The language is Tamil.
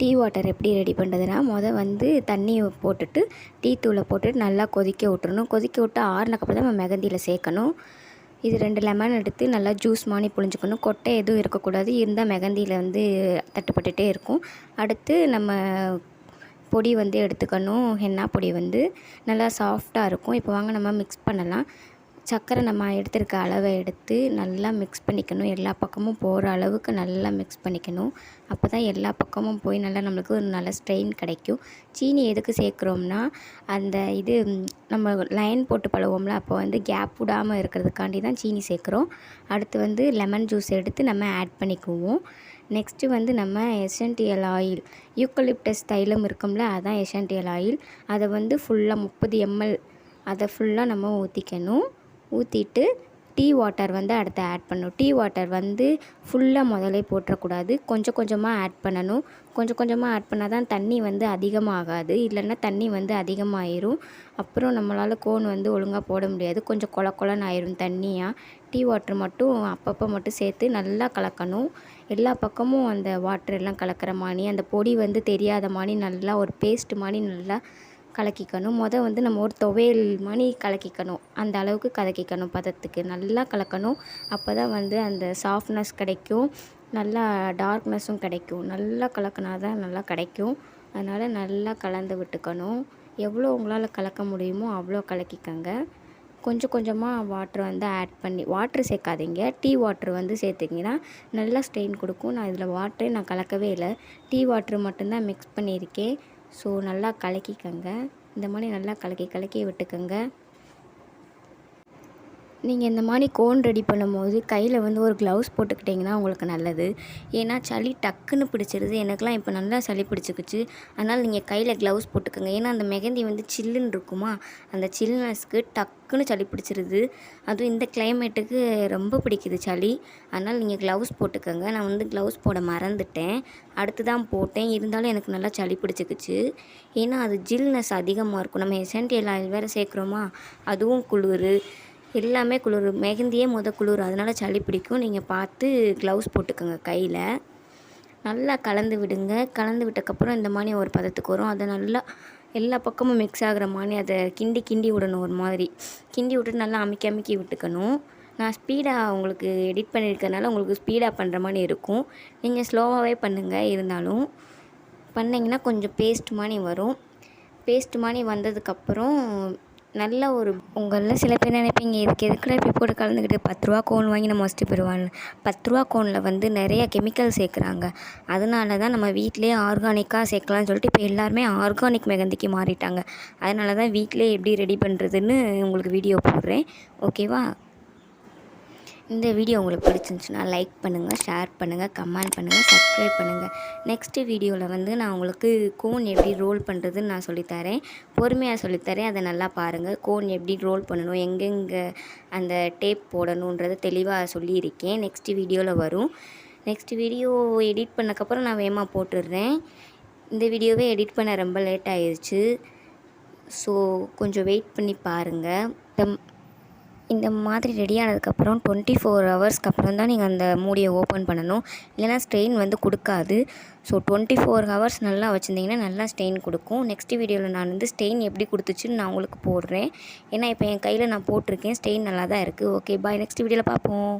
டீ வாட்டர் எப்படி ரெடி பண்ணுறதுனா மொதல் வந்து தண்ணியை போட்டுட்டு டீ தூளை போட்டுட்டு நல்லா கொதிக்க விட்றணும் கொதிக்க விட்டு ஆறுனக்கப்புறம் தான் நம்ம மெகந்தியில் சேர்க்கணும். இது ரெண்டு லெமன் எடுத்து நல்லா ஜூஸ் மாதிரி புழிஞ்சுக்கணும். கொட்டை எதுவும் இருக்கக்கூடாது. இருந்தால் மெகந்தியில் வந்து தட்டுப்பட்டுகிட்டே இருக்கும். அடுத்து நம்ம பொடி வந்து எடுத்துக்கணும். ஹென்னா பொடி வந்து நல்லா சாஃப்டாக இருக்கும். இப்போ வாங்க நம்ம மிக்ஸ் பண்ணலாம். சர்க்கரை நம்ம எடுத்திருக்க அளவை எடுத்து நல்லா மிக்ஸ் பண்ணிக்கணும். எல்லா பக்கமும் போகிற அளவுக்கு நல்லா மிக்ஸ் பண்ணிக்கணும். அப்போ தான் எல்லா பக்கமும் போய் நல்லா நம்மளுக்கு ஒரு நல்ல ஸ்ட்ரெயின் கிடைக்கும். சீனி எதுக்கு சேர்க்குறோம்னா அந்த இது நம்ம லைன் போட்டு பழகுவோம்ல அப்போ வந்து கேப் விடாமல் இருக்கிறதுக்காண்டி தான் சீனி சேர்க்குறோம். அடுத்து வந்து லெமன் ஜூஸ் எடுத்து நம்ம ஆட் பண்ணிக்குவோம். நெக்ஸ்ட்டு வந்து நம்ம எசன்டியல் ஆயில் யூக்கலிப்டஸ் தைலம் இருக்கும்ல அதான் எசன்டியல் ஆயில் அதை வந்து ஃபுல்லாக முப்பது எம்எல் அதை ஃபுல்லாக நம்ம ஊற்றிக்கணும் ஊற்றிட்டு டீ வாட்டர் வந்து அடுத்து ஆட் பண்ணணும். டீ வாட்டர் வந்து ஃபுல்லாக முதலே போட்டுறக்கூடாது. கொஞ்சம் கொஞ்சமாக ஆட் பண்ணணும். கொஞ்சம் கொஞ்சமாக ஆட் பண்ணால் தான் தண்ணி வந்து அதிகமாகாது. இல்லைன்னா தண்ணி வந்து அதிகமாயிரும். அப்புறம் நம்மளால் கோன் வந்து ஒழுங்காக போட முடியாது. கொஞ்சம் கொல கொலன்னு ஆயிரும் தண்ணியாக டீ வாட்டர் மட்டும் அப்பப்போ மட்டும் சேர்த்து நல்லா கலக்கணும். எல்லா பக்கமும் அந்த வாட்டர் எல்லாம் கலக்கிற மாதிரி அந்த பொடி வந்து தெரியாத மாதிரி நல்லா ஒரு பேஸ்ட் மாதிரி நல்லா கலக்கிக்கணும். மொதல் வந்து நம்ம ஒரு துவையல் மாதிரி கலக்கிக்கணும். அந்த அளவுக்கு கலக்கிக்கணும் பதத்துக்கு. நல்லா கலக்கணும். அப்போ தான் வந்து அந்த சாஃப்ட்னஸ் கிடைக்கும். நல்லா டார்க்னஸும் கிடைக்கும். நல்லா கலக்கினா தான் நல்லா கிடைக்கும். அதனால் நல்லா கலந்து விட்டுக்கணும். எவ்வளோ உங்களால் கலக்க முடியுமோ அவ்வளோ கலக்கிக்கங்க. கொஞ்சம் கொஞ்சமாக வாட்ரு வந்து ஆட் பண்ணி வாட்ரு சேர்க்காதீங்க. டீ வாட்ரு வந்து சேர்த்திங்கன்னா நல்லா ஸ்ட்ரெயின் கொடுக்கும். நான் இதில் வாட்டரே நான் கலக்கவே இல்லை. டீ வாட்ரு மட்டும்தான் மிக்ஸ் பண்ணியிருக்கேன். ஸோ நல்லா கலக்கிக்கங்க. இந்த மாதிரி நல்லா கலக்கி கலக்கி விட்டுக்கோங்க. நீங்கள் இந்த மாதிரி கோன் ரெடி பண்ணும்போது கையில் வந்து ஒரு க்ளவுஸ் போட்டுக்கிட்டிங்கன்னா உங்களுக்கு நல்லது. ஏன்னா சளி டக்குன்னு பிடிச்சிருது. எனக்குலாம் இப்போ நல்லா சளி பிடிச்சிக்கிச்சு அதனால் நீங்கள் கையில் க்ளவுஸ் போட்டுக்கோங்க. ஏன்னா அந்த மெகந்தி வந்து சில்லுன்னு இருக்குமா? அந்த சில்னஸ்க்கு டக்குன்னு சளி பிடிச்சிருது. அதுவும் இந்த கிளைமேட்டுக்கு ரொம்ப பிடிக்குது சளி. அதனால் நீங்கள் க்ளவுஸ் போட்டுக்கோங்க. நான் வந்து க்ளவுஸ் போட மறந்துட்டேன். அடுத்து தான் போட்டேன். இருந்தாலும் எனக்கு நல்லா சளி பிடிச்சிக்கிச்சு ஏன்னா அது ஜில்னஸ் அதிகமாக இருக்கும். நம்ம எசென்டியல் ஆயில் வேறு சேர்க்குறோமா? அதுவும் குளிர். எல்லாமே குளிர். மெஹந்தியே முத குளிர். அதனால் சளி பிடிக்கும். நீங்கள் பார்த்து க்ளவுஸ் போட்டுக்கோங்க கையில். நல்லா கலந்து விடுங்க. கலந்து விட்டக்கப்புறம் இந்த மாதிரி ஒரு பதத்துக்கு வரும். அதை நல்லா எல்லா பக்கமும் மிக்ஸ் ஆகிற மாதிரி அதை கிண்டி கிண்டி விடணும் ஒரு மாதிரி. கிண்டி விட்டுட்டு நல்லா அமுக்கி அமுக்கி விட்டுக்கணும். நான் ஸ்பீடாக உங்களுக்கு எடிட் பண்ணியிருக்கிறதுனால உங்களுக்கு ஸ்பீடாக பண்ணுற மாதிரி இருக்கும். நீங்கள் ஸ்லோவாகவே பண்ணுங்கள் இருந்தாலும் பண்ணிங்கன்னா கொஞ்சம் பேஸ்ட் மாதிரி வரும். பேஸ்ட் மாதிரி வந்ததுக்கப்புறம் நல்ல ஒரு உங்களில் சில பேர் நினைப்பீங்க இதுக்கு எதுக்குடா இப்படி போட்டு கலந்துக்கிட்டு பத்து ரூபா கோன் வாங்கி நம்ம வச்சுட்டு போயிடுவான்னு. பத்து ரூபா கோனில் வந்து நிறைய கெமிக்கல் சேர்க்குறாங்க. அதனால தான் நம்ம வீட்டிலே ஆர்கானிக்காக சேர்க்கலாம்னு சொல்லிட்டு இப்போ எல்லாருமே ஆர்கானிக் மெகந்திக்கு மாறிட்டாங்க. அதனால தான் வீட்டிலே எப்படி ரெடி பண்ணுறதுன்னு உங்களுக்கு வீடியோ போடுறேன். ஓகேவா இந்த வீடியோ உங்களுக்கு பிடிச்சிருந்துச்சுன்னா லைக் பண்ணுங்கள் ஷேர் பண்ணுங்கள் கமெண்ட் பண்ணுங்கள் சப்ஸ்கிரைப் பண்ணுங்கள் நெக்ஸ்ட்டு வீடியோவில் வந்து நான் உங்களுக்கு கோன் எப்படி ரோல் பண்ணுறதுன்னு நான் சொல்லித்தரேன். பொறுமையாக சொல்லித்தரேன். அதை நல்லா பாருங்கள் கோன் எப்படி ரோல் பண்ணணும் எங்கெங்கே அந்த டேப் போடணுன்றதை தெளிவாக சொல்லியிருக்கேன். நெக்ஸ்ட்டு வீடியோவில் வரும். நெக்ஸ்ட் வீடியோ எடிட் பண்ணக்கப்புறம் நான் வேகமாக போட்டுடுறேன். இந்த வீடியோவே எடிட் பண்ண ரொம்ப லேட் ஆயிடுச்சு ஸோ கொஞ்சம் வெயிட் பண்ணி பாருங்கள் இந்த மாதிரி ரெடி ஆனதுக்கப்புறம் டுவெண்ட்டி ஃபோர் ஹவர்ஸ்க்கு அப்புறம் தான் நீங்கள் அந்த மூடியை ஓப்பன் பண்ணணும். இல்லைனா ஸ்ட்ரெயின் வந்து கொடுக்காது. ஸோ டுவெண்ட்டி ஃபோர் ஹவர்ஸ் நல்லா வச்சுருந்தீங்கன்னா நல்லா ஸ்டெயின் கொடுக்கும். நெக்ஸ்ட் வீடியோவில் நான் வந்து ஸ்டெயின் எப்படி கொடுத்துச்சுன்னு நான் உங்களுக்கு போடுறேன். ஏன்னா இப்போ என் கையில் நான் போட்டிருக்கேன். ஸ்டெயின் நல்லா தான் இருக்குது ஓகே பாய் நெக்ஸ்ட் வீடியோவில் பார்ப்போம்.